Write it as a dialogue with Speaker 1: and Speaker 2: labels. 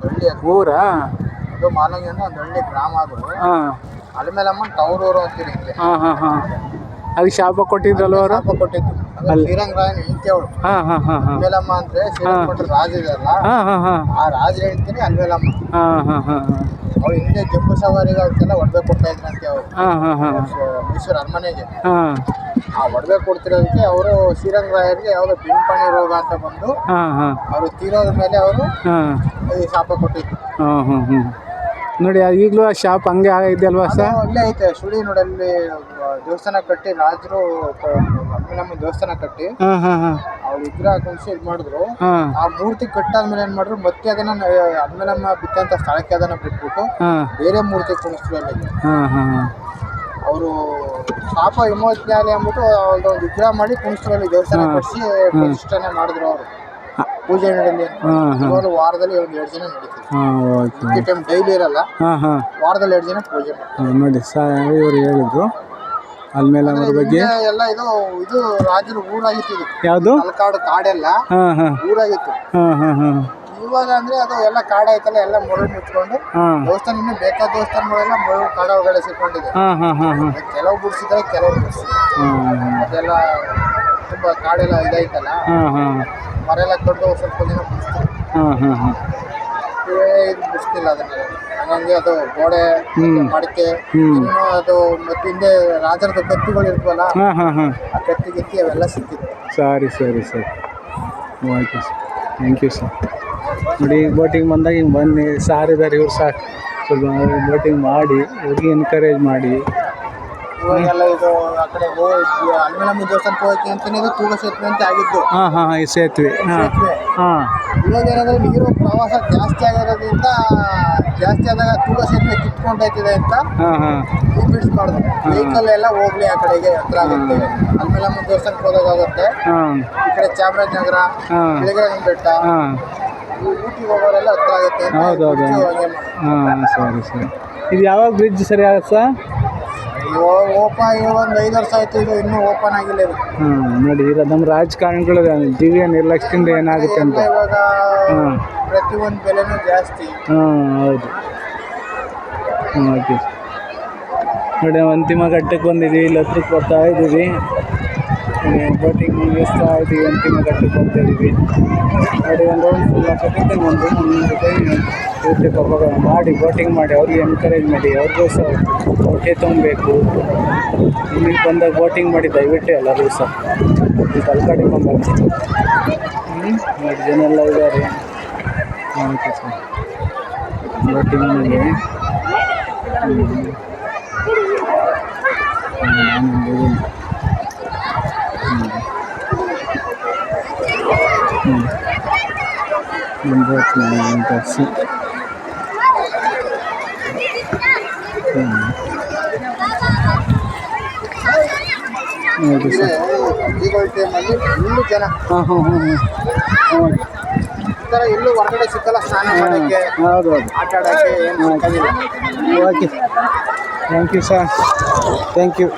Speaker 1: ಹಳ್ಳಿ ಅದು
Speaker 2: ಊರಾ?
Speaker 1: ಅದು ಮಾಲಂಗಿ ಅಂತ ಒಂದು ಹಳ್ಳಿ ಗ್ರಾಮ ಅದು.
Speaker 2: ಹಾಂ.
Speaker 1: ಅಲ್ಮೇಲಮ್ಮನ್ ತವರೂರು ಅಂತೀರಿ ಇಲ್ಲಿ.
Speaker 2: ಹಾಂ ಹಾಂ ಹಾಂ. ಅದಕ್ಕೆ ಶಾಪ ಕೊಟ್ಟಿದ್ರಲ್ಲ ಅವರು?
Speaker 1: ಶಾಪ ಕೊಟ್ಟಿದ್ದು. ಶ್ರೀರಂಗ ರಾಯನ ಹೆಂಡತಿ ಅವಳು.
Speaker 2: ಹಾಂ ಹಾಂ ಹಾಂ ಹಾಂ.
Speaker 1: ಅಲ್ಮೇಲಮ್ಮ ಅಂದ್ರೆ ಶ್ರೀರಂಗಪಟ್ಟಣ ರಾಜ ಇದೆಯಲ್ಲ
Speaker 2: ಹಾಂ ಹಾಂ ಹಾಂ.
Speaker 1: ಆ ರಾಜ ಹೇಳ್ತೀನಿ ಅಲ್ಮೇಲಮ್ಮ
Speaker 2: ಹಾಂ ಹಾಂ ಹಾಂ ಹಾಂ.
Speaker 1: ಅವ್ರು ಹಿಂದೆ ಜಂಬೂ ಸವಾರಿಗೆ ಒಡ್ಬೇಕು ಒಡವೆ ಕೊಡ್ತಾ ಇದ್ರಂತೆ ಅವರು
Speaker 2: ಹಾಂ ಹಾಂ ಹಾಂ.
Speaker 1: ಮೈಸೂರು ಅರಮನೆಗೆ.
Speaker 2: ಹಾಂ.
Speaker 1: ಆ ಒಡವೆ ಕೊಡ್ತಿರೋದಕ್ಕೆ ಅವರು ಶ್ರೀರಂಗರಾಯರಿಗೆ ಯಾವುದೋ ಪಿಂಪಣಿ ರೋಗ ಅಂತ ಬಂದು
Speaker 2: ಹಾಂ ಹಾಂ.
Speaker 1: ಅವರು ತೀರೋದ ಮೇಲೆ ಅವರು
Speaker 2: ಹಾಂ.
Speaker 1: ಈ ಶಾಪ ಕೊಟ್ಟಿದ್ರು.
Speaker 2: ಹಾಂ ಹಾಂ ಹ್ಞೂ ನೋಡಿ ಅದು ಈಗಲೂ ಆ ಶಾಪ್ ಹಂಗೆ ಆಗೈತೆ ಅಲ್ವಾ
Speaker 1: ಅದು
Speaker 2: ಸರ್
Speaker 1: ಅಲ್ಲೇ ಐತೆ ಸುಳಿ ನೋಡಲ್ಲಿ ದೇವಸ್ಥಾನ ಕಟ್ಟಿ ರಾಜರು ನಮ್ಮ ದೇವಸ್ಥಾನ ಕಟ್ಟಿ.
Speaker 2: ಹಾಂ ಹಾಂ ಹಾಂ.
Speaker 1: ಅವ್ರು ವಿಗ್ರಹ ಕುಣಿಸಿ ಇದು ಮಾಡಿದ್ರು.
Speaker 2: ಹಾಂ.
Speaker 1: ಆ ಮೂರ್ತಿ ಕಟ್ಟಾದ್ಮೇಲೆ ಏನ್ ಮಾಡಿದ್ರು ಮತ್ತೆ ಅದನ್ನ ಅದ್ಮೇಲೆ ನಮ್ಮ ಬಿತ್ತಂತ ಸ್ಥಳಕ್ಕೆ ಅದನ್ನ ಬಿಟ್ಬಿಟ್ಟು
Speaker 2: ಹಾಂ.
Speaker 1: ಬೇರೆ ಮೂರ್ತಿ ಕುಣಿಸ್ತೀವಿ ಅಲ್ಲಿ
Speaker 2: ಹಾಂ ಹಾಂ ಹಾಂ.
Speaker 1: ಅವರು ಪಾಪ ವಿಮೋಚನೆ ಅಂದ್ಬಿಟ್ಟು ಅವ್ರದ್ದು ವಿಗ್ರಹ ಮಾಡಿ ಕುಣಿಸ್ರು ಅಲ್ಲಿ ದೇವಸ್ಥಾನ ಕಟ್ಟಿಸಿ ಪ್ರತಿಷ್ಠಾನೆ ಮಾಡಿದ್ರು ಅವರು. ಪೂಜೆ ನಡೀಲಿ ಅವರು ವಾರದಲ್ಲಿ ಒಂದು ಎರಡು ಜನ
Speaker 2: ನಡೀತೀವಿ
Speaker 1: ಈ ಟೈಮ್ ಡೈಲಿ ಇರಲ್ಲ. ವಾರದಲ್ಲಿ ಎರಡು ಜನ ಪೂಜೆ
Speaker 2: ನೋಡಿ ಸ ಇವರು ಹೇಳಿದ್ರು. ಅಲ್ಮೇಲೆ ಅವ್ರ ಬಗ್ಗೆ?
Speaker 1: ಎಲ್ಲ ಇದು ಇದು ರಾಜರು ಊರಾಗಿತ್ತು ಇದು.
Speaker 2: ಯಾವುದು?
Speaker 1: ಕಾಡು ಕಾಡೆಲ್ಲ ಊರಾಗಿತ್ತು.
Speaker 2: ಹಾಂ ಹಾಂ ಹಾಂ.
Speaker 1: ಇವಾಗ ಅಂದ್ರೆ ಅದು ಎಲ್ಲ ಕಾಡಾಯ್ತಲ್ಲ ಎಲ್ಲ ಮರಳು ಮುಚ್ಕೊಂಡು ದೇವಸ್ಥಾನ ಇನ್ನು ಬೇಕಾದ ದೇವಸ್ಥಾನಗಳೆಲ್ಲ ಮೊರಳು ಕಾಡ ಒಳಗಡೆ ಸಿಕ್ಕೊಂಡಿದೆ.
Speaker 2: ಹಾಂ ಹಾಂ ಹಾಂ ಹಾಂ.
Speaker 1: ಕೆಲವು ಬಿಡಿಸಿದ್ರೆ ಕೆಲವು ಬಿಡಿಸಿಲ್ಲ ಅದೆಲ್ಲ ತುಂಬಾ ಕಾಡೆಲ್ಲ ಇದಾಯ್ತಲ್ಲ.
Speaker 2: ಹಾಂ ಹಾಂ.
Speaker 1: ಮರ ಎಲ್ಲ ಕಡ್ದು ಸ್ವಲ್ಪ ದಿನ ಬಿಡಿಸ್ತಾರೆ
Speaker 2: ಹಾಂ ಹಾಂ ಹಾಂ.
Speaker 1: ಇದು ಬಿಡಿಸ್ತಿಲ್ಲ ಅದನ್ನೆಲ್ಲ ಹಂಗಂಗೆ ಅದು ಗೋಡೆ ಮಡಕೆ
Speaker 2: ಮಡಿಕೆ
Speaker 1: ಇನ್ನು ಅದು ಮತ್ತೆ ಹಿಂದೆ ರಾಜರದ ಕತ್ತಿಗಳು ಇರ್ತವಲ್ಲ
Speaker 2: ಹಾಂ ಹಾಂ ಹಾಂ.
Speaker 1: ಆ ಕತ್ತಿ ಗಿತ್ತಿ ಅವೆಲ್ಲ ಸಿಕ್ಕಿದೆ
Speaker 2: ಸರಿ ಸರಿ ಸರಿ. ಆಯ್ತು. ಸರ್ ಥ್ಯಾಂಕ್ ಯು ಸರ್ ನೋಡಿ ಬೋಟಿಂಗ್ ಬಂದಾಗ ಹಿಂಗೆ ಬನ್ನಿ, ಸಾರ್ ಇದ್ದಾರೆ ಇವ್ರು ಸಾರ್ ಸ್ವಲ್ಪ ಬೋಟಿಂಗ್ ಮಾಡಿ ಅವ್ರಿಗೆ ಎನ್ಕರೇಜ್ ಮಾಡಿ.
Speaker 1: ಇವಾಗೆಲ್ಲ ಇದು ಆ ಕಡೆ ಹೋಗಿ ಅಲ್ಮೇಲಮ್ಮ ದೇವಸ್ಥಾನಕ್ಕೆ ಹೋಗಕ್ಕೆ ಅಂತಾನೆ ಇದು ತೂಗ ಸೇತುವೆ ಅಂತ ಆಗಿದ್ದು.
Speaker 2: ಹಾಂ ಹಾಂ ಹಾಂ ಈ ಸೇತುವೆ. ಹಾಂ
Speaker 1: ಸೇತುವೆ.
Speaker 2: ಹಾಂ.
Speaker 1: ಇವಾಗ ಏನಂದ್ರೆ ನೀರು ಪ್ರವಾಸ ಜಾಸ್ತಿ ಆಗಿರೋದ್ರಿಂದ ಜಾಸ್ತಿ ಆದಾಗ ತೂಗ ಸೇತುವೆ ಕಿತ್ಕೊಂಡೈತಿದೆ ಅಂತ
Speaker 2: ಹಾಂ ಹಾಂ.
Speaker 1: ಈ ಬಿಡ್ಸ್ ಮಾಡಿದ್ರು ವೆಹಿಕಲ್ ಎಲ್ಲ ಹೋಗ್ಲಿ ಆ ಕಡೆಗೆ ಹತ್ರ ಆಗುತ್ತೆ. ಅಲ್ಮೇಲಮ್ಮ ದೇವಸ್ಥಾನಕ್ಕೆ ಹೋದಾಗುತ್ತೆ
Speaker 2: ಹಾಂ.
Speaker 1: ಈ ಕಡೆ ಚಾಮರಾಜನಗರ
Speaker 2: ಹಾಂ.
Speaker 1: ಬೆಳಗಿನ ಬೆಟ್ಟ
Speaker 2: ಹಾಂ.
Speaker 1: ಈ ಊಟಿಗೆ ಹೋಗೋರೆಲ್ಲ ಹತ್ರ ಆಗುತ್ತೆ ಅಂತ
Speaker 2: ಹೌದು, ಹೌದು.
Speaker 1: bridge ಹಾಗೆ ಮಾಡಿದ್ರು.
Speaker 2: ಹಾಂ ಸರಿ ಸರಿ. ಇದು ಯಾವಾಗ ಬ್ರಿಡ್ಜ್ ಸರಿ ಆಗುತ್ತೆ? ಸರ್
Speaker 1: ಓಪನ್ ಇವಾಗ ಒಂದು ಐದು ವರ್ಷ ಆಯ್ತು ಇದು ಇನ್ನೂ ಓಪನ್ ಆಗಿಲ್ಲ ಇದು.
Speaker 2: ಹಾಂ ನೋಡಿ ಈಗ ನಮ್ಮ ರಾಜಕಾರಣಿಗಳು ದಿವ್ಯ ನಿರ್ಲಕ್ಷ್ಯದಿಂದ ಏನಾಗುತ್ತೆ ಅಂತ.
Speaker 1: ಇವಾಗ
Speaker 2: ಹಾಂ.
Speaker 1: ಪ್ರತಿಯೊಂದು ಬೆಲೆನೂ ಜಾಸ್ತಿ.
Speaker 2: ಹಾಂ ಹೌದು. ಓಕೆ. ನೋಡಿ ಅಂತಿಮ ಘಟ್ಟಕ್ಕೆ ಬಂದಿದ್ದೀವಿ ಇಲ್ಲಿ ಹತ್ರಕ್ಕೆ ಬರ್ತಾ ಇದ್ದೀವಿ ಬೋಟಿಂಗ್ ಎಷ್ಟು ಇದ್ದೀವಿ ಎಂಟು ಬರ್ತಾ ಇದ್ದೀವಿ ನೋಡಿ ಒಂದು ಫುಲ್ ಕಟ್ಟಿದ್ದೆ ಒಂದು ಮುನ್ನೂರು ರೂಪಾಯಿ ಪೂರ್ತಿ ಪಾಪ ಮಾಡಿ ಬೋಟಿಂಗ್ ಮಾಡಿ ಅವ್ರಿಗೆ ಎನ್ಕರೇಜ್ ಮಾಡಿ ಅವ್ರಿಗೂ ಸಹ ಹೊಟ್ಟೆ ತುಂಬಬೇಕು ಇಲ್ಲಿಗೆ ಬಂದಾಗ ಬೋಟಿಂಗ್ ಮಾಡಿ ದಯವಿಟ್ಟು ಎಲ್ಲರೂ ಸಹ ತಲಕಾಡಿ ಹ್ಞೂ ನೋಡಿ ಜನ ಎಲ್ಲ ಇದ್ದಾರೆ ಬೋಟಿಂಗ್ ಮಾಡಿ ತರಿಸಿ ಸರ್
Speaker 1: ಈಗಳ ಟೈಮಲ್ಲಿ ಇಲ್ಲೂ ಜನ
Speaker 2: ಹಾಂ ಹಾಂ ಹಾಂ ಹಾಂ
Speaker 1: ಈ ಥರ ಎಲ್ಲೂ ಹೊರಗಡೆ ಸಿಕ್ಕಲ್ಲ ಸ್ನಾನ ಮಾಡೋಕ್ಕೆ
Speaker 2: ಹೌದು ಹೌದು
Speaker 1: ಆಟ ಆಡೋಕ್ಕೆ ಏನು
Speaker 2: okay thank you sir thank you